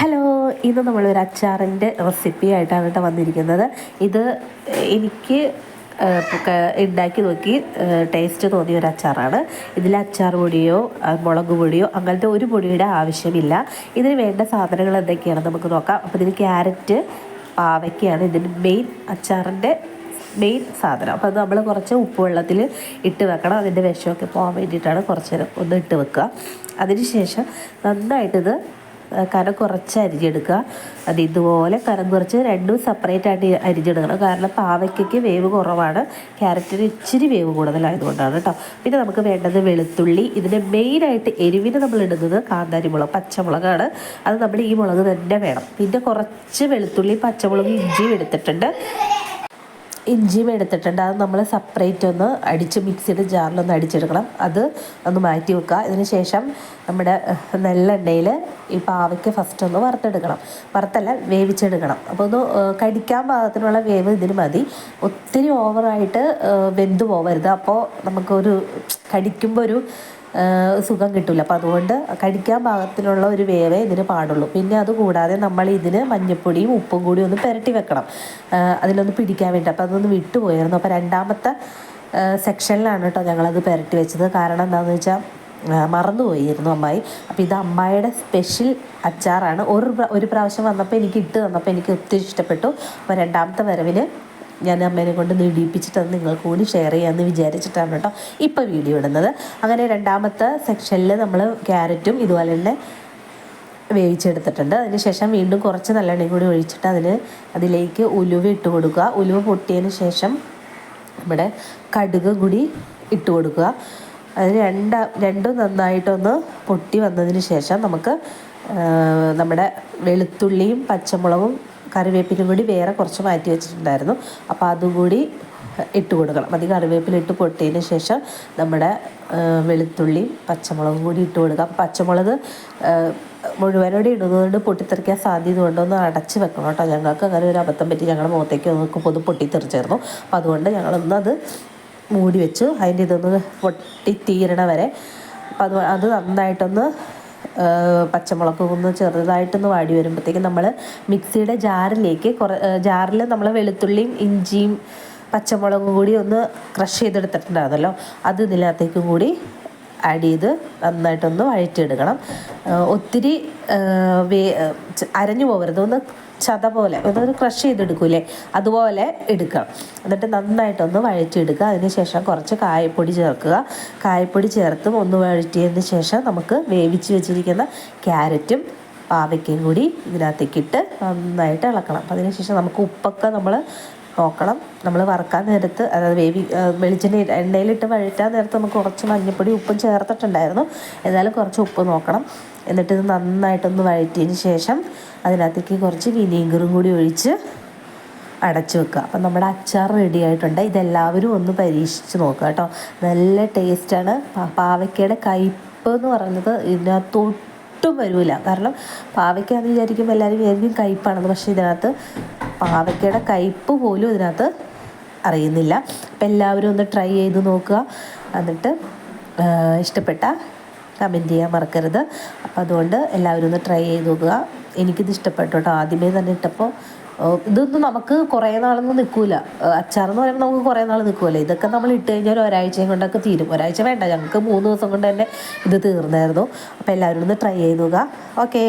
Hello ഇന്ന് നമ്മളൊരു അച്ചാറിന്റെ recipe ആയിട്ടാണ് കേട്ടോ വന്നിരിക്കുന്നത്. ഇത് എനിക്ക് ഉണ്ടാക്കി നോക്കി ടേസ്റ്റ് തോന്നിയ ഒരു അച്ചാറാണ്. ഇതിൽ അച്ചാർ പൊടിയോ മുളക് പൊടിയോ അങ്ങനത്തെ ഒരു പൊടിയുടെ ആവശ്യമില്ല. ഇതിന് വേണ്ട സാധനങ്ങൾ എന്തൊക്കെയാണ് നമുക്ക് നോക്കാം. അപ്പോൾ ഇതിന് ക്യാരറ്റ് പാവയ്ക്കാണ് ഇതിന് മെയിൻ അച്ചാറിന്റെ മെയിൻ സാധനം. അപ്പോൾ അത് നമ്മൾ കുറച്ച് ഉപ്പുവെള്ളത്തിൽ ഇട്ട് വെക്കണം. അതിന്റെ വിഷമൊക്കെ പോകാൻ വേണ്ടിയിട്ടാണ് കുറച്ച് ഒന്ന് ഇട്ട് വെക്കുക. അതിനുശേഷം നന്നായിട്ടിത് കനം കുറച്ച് അരിഞ്ഞെടുക്കുക. അത് ഇതുപോലെ കനം കുറച്ച് രണ്ടും സെപ്പറേറ്റ് ആയിട്ട് അരിഞ്ഞെടുക്കണം. കാരണം പാവയ്ക്കയ്ക്ക് വേവ് കുറവാണ്. ക്യാരറ്റിന് ഇച്ചിരി വേവ് കൂടുതലായതുകൊണ്ടാണ് കേട്ടോ. പിന്നെ നമുക്ക് വേണ്ടത് വെളുത്തുള്ളി. ഇതിന്റെ മെയിനായിട്ട് എരിവിന് നമ്മൾ ഇടുന്നത് കാന്താരി മുളക് പച്ചമുളകാണ്. അത് നമ്മൾ ഈ മുളക് തന്നെ വേണം. പിന്നെ കുറച്ച് വെളുത്തുള്ളി പച്ചമുളക് ഇഞ്ചിയും എടുത്തിട്ടുണ്ട്. ഇഞ്ചിയും എടുത്തിട്ടുണ്ട്. അത് നമ്മൾ സെപ്പറേറ്റ് ഒന്ന് അടിച്ച് മിക്സിയുടെ ജാറിലൊന്ന് അടിച്ചെടുക്കണം. അത് ഒന്ന് മാറ്റി വെക്കുക. ഇതിന് ശേഷം നമ്മുടെ നെല്ലെണ്ണയിൽ ഈ പാവയ്ക്ക് ഫസ്റ്റ് ഒന്ന് വറുത്തെടുക്കണം. വറുത്തല്ല വേവിച്ചെടുക്കണം. അപ്പോൾ ഒന്ന് കടിക്കാൻ പാകത്തിനുള്ള വേവ് ഇതിന് മതി. ഒത്തിരി ഓവറായിട്ട് വെന്ത് പോകരുത് അപ്പോൾ നമുക്കൊരു കടിക്കുമ്പോൾ ഒരു സുഖം കിട്ടില്ല അപ്പോൾ അതുകൊണ്ട് കടിക്കാൻ പാകത്തിനുള്ള ഒരു വേവേ ഇതിന് പാടുള്ളൂ. പിന്നെ അതുകൂടാതെ നമ്മൾ ഇതിന് മഞ്ഞൾപ്പൊടിയും ഉപ്പും കൂടി ഒന്ന് പുരട്ടി വെക്കണം. അതിലൊന്ന് പിടിക്കാൻ വേണ്ടി. അപ്പോൾ അതൊന്ന് വിട്ടുപോയായിരുന്നു അപ്പോൾ രണ്ടാമത്തെ സെക്ഷനിലാണ് കേട്ടോ ഞങ്ങളത് പുരട്ടി വെച്ചത്. കാരണം എന്താണെന്ന് വെച്ചാൽ മറന്നുപോയിരുന്നു അമ്മായി. അപ്പോൾ ഇത് അമ്മായിയുടെ സ്പെഷ്യൽ അച്ചാറാണ്. ഒരു ഒരു പ്രാവശ്യം വന്നപ്പോൾ എനിക്ക് ഇട്ട് തന്നപ്പോൾ എനിക്ക് ഒത്തിരി ഇഷ്ടപ്പെട്ടു. അപ്പോൾ രണ്ടാമത്തെ വരവിന് ഞാൻ അമ്മേനെ കൊണ്ട് നീടിപ്പിച്ചിട്ട് അത് നിങ്ങൾക്ക് കൂടി ഷെയർ ചെയ്യാമെന്ന് വിചാരിച്ചിട്ടാണ് കേട്ടോ ഇപ്പോൾ വീഡിയോ ഇടുന്നത്. അങ്ങനെ രണ്ടാമത്തെ സെക്ഷനിൽ നമ്മൾ ക്യാരറ്റും ഇതുപോലെ തന്നെ വേവിച്ചെടുത്തിട്ടുണ്ട്. അതിന് ശേഷം വീണ്ടും കുറച്ച് നല്ലെണ്ണയും കൂടി ഒഴിച്ചിട്ട് അതിന് അതിലേക്ക് ഉലുവ ഇട്ട് കൊടുക്കുക. ഉലുവ പൊട്ടിയതിന് ശേഷം നമ്മുടെ കടുക് കൂടി ഇട്ട് കൊടുക്കുക. അതിന് രണ്ട രണ്ടും നന്നായിട്ടൊന്ന് പൊട്ടി വന്നതിന് ശേഷം നമുക്ക് നമ്മുടെ വെളുത്തുള്ളിയും പച്ചമുളകും കറിവേപ്പിലും കൂടി വേറെ കുറച്ച് മാറ്റി വെച്ചിട്ടുണ്ടായിരുന്നു. അപ്പോൾ അതും കൂടി ഇട്ട് കൊടുക്കണം. അത് കറിവേപ്പില ഇട്ട് പൊട്ടിയതിന് ശേഷം നമ്മുടെ വെളുത്തുള്ളി പച്ചമുളകും കൂടി ഇട്ട് കൊടുക്കുക അപ്പം പച്ചമുളക് മുഴുവനോടെ ഇടുന്നതുകൊണ്ട് പൊട്ടിത്തെറിക്കാൻ സാധ്യത കൊണ്ടൊന്ന് അടച്ച് വെക്കണം കേട്ടോ. ഞങ്ങൾക്ക് അങ്ങനെ ഒരു അബദ്ധം പറ്റി ഞങ്ങളുടെ മുഖത്തേക്ക് നമുക്ക് പൊതു പൊട്ടിത്തെറിച്ചായിരുന്നു. അപ്പോൾ അതുകൊണ്ട് ഞങ്ങളൊന്ന് അത് മൂടി വെച്ചു. അതിന്റെ ഇതൊന്ന് പൊട്ടിത്തീരണ വരെ. അപ്പം അത് അത് നന്നായിട്ടൊന്ന് പച്ചമുളക് ഒന്ന് ചെറുതായിട്ടൊന്ന് വാടി വരുമ്പോഴത്തേക്കും നമ്മൾ മിക്സിയുടെ ജാറിലേക്ക് കുറ ജാറിൽ നമ്മൾ വെളുത്തുള്ളിയും ഇഞ്ചിയും പച്ചമുളകും കൂടി ഒന്ന് ക്രഷ് ചെയ്തെടുത്തിട്ടുണ്ടായിരുന്നല്ലോ. അത് ഇതിനകത്തേക്കും കൂടി ആഡ് ചെയ്ത് നന്നായിട്ടൊന്ന് വഴറ്റിയെടുക്കണം. ഒത്തിരി വേ അരഞ്ഞു പോകരുത്. ഒന്ന് ചത പോലെ ഒന്ന് ക്രഷ് ചെയ്തെടുക്കൂലേ? അതുപോലെ എടുക്കാം. എന്നിട്ട് നന്നായിട്ടൊന്ന് വഴറ്റിയെടുക്കുക. അതിന് ശേഷം കുറച്ച് കായപ്പൊടി ചേർക്കുക. കായപ്പൊടി ചേർത്തും ഒന്ന് വഴറ്റിയതിന് ശേഷം നമുക്ക് വേവിച്ച് വെച്ചിരിക്കുന്ന ക്യാരറ്റും പാവയ്ക്കയും കൂടി ഇതിനകത്തേക്കിട്ട് നന്നായിട്ട് ഇളക്കണം. അപ്പം അതിനുശേഷം നമുക്ക് ഉപ്പൊക്കെ നമ്മൾ നോക്കണം. നമ്മൾ വറക്കാൻ നേരത്ത് അതായത് വേവി വെളിച്ചെണ്ണ എണ്ണയിലിട്ട് വഴറ്റാൻ നേരത്ത് നമുക്ക് കുറച്ച് മഞ്ഞൾപ്പൊടി ഉപ്പും ചേർത്തിട്ടുണ്ടായിരുന്നു. എന്നാലും കുറച്ച് ഉപ്പ് നോക്കണം. എന്നിട്ട് ഇത് നന്നായിട്ടൊന്ന് വഴറ്റിയതിന് ശേഷം അതിനകത്തേക്ക് കുറച്ച് വിനീഗറും കൂടി ഒഴിച്ച് അടച്ചു വെക്കുക. അപ്പം നമ്മുടെ അച്ചാർ റെഡി ആയിട്ടുണ്ട്. ഇതെല്ലാവരും ഒന്ന് പരീക്ഷിച്ച് നോക്കുക കേട്ടോ. നല്ല ടേസ്റ്റാണ് പാവയ്ക്കയുടെ കയ്പ്പ് എന്ന് പറയുന്നത് ഇതിനകത്ത് ഒട്ടും വരില്ല കാരണം പാവയ്ക്കാന്ന് വിചാരിക്കുമ്പോൾ എല്ലാവരും വിചാരിക്കും കയ്പ്പാണെന്ന്. പക്ഷേ ഇതിനകത്ത് പാവയ്ക്കയുടെ കയ്പ്പ് പോലും ഇതിനകത്ത് അറിയുന്നില്ല. അപ്പം എല്ലാവരും ഒന്ന് ട്രൈ ചെയ്ത് നോക്കുക. എന്നിട്ട് ഇഷ്ടപ്പെട്ട കമന്റ് ചെയ്യാൻ മറക്കരുത്. അപ്പോൾ അതുകൊണ്ട് എല്ലാവരും ഒന്ന് ട്രൈ ചെയ്ത് നോക്കുക. എനിക്കിത് ഇഷ്ടപ്പെട്ടു കേട്ടോ. ആദ്യമേ തന്നെ ഇട്ടപ്പോൾ ഇതൊന്നും നമുക്ക് കുറേ നാളൊന്നും നിൽക്കില്ല അച്ചാറെന്ന് പറയുമ്പോൾ നമുക്ക് കുറേ നാൾ നിൽക്കുമല്ലോ ഇതൊക്കെ നമ്മൾ ഇട്ട് കഴിഞ്ഞാൽ ഒരു ഒരാഴ്ചയും കൊണ്ടൊക്കെ തീരും. ഒരാഴ്ച വേണ്ട. ഞങ്ങൾക്ക് മൂന്ന് ദിവസം കൊണ്ട് തന്നെ ഇത് തീർന്നായിരുന്നു. അപ്പോൾ എല്ലാവരും ഒന്ന് ട്രൈ ചെയ്ത് നോക്കുക. ഓക്കേ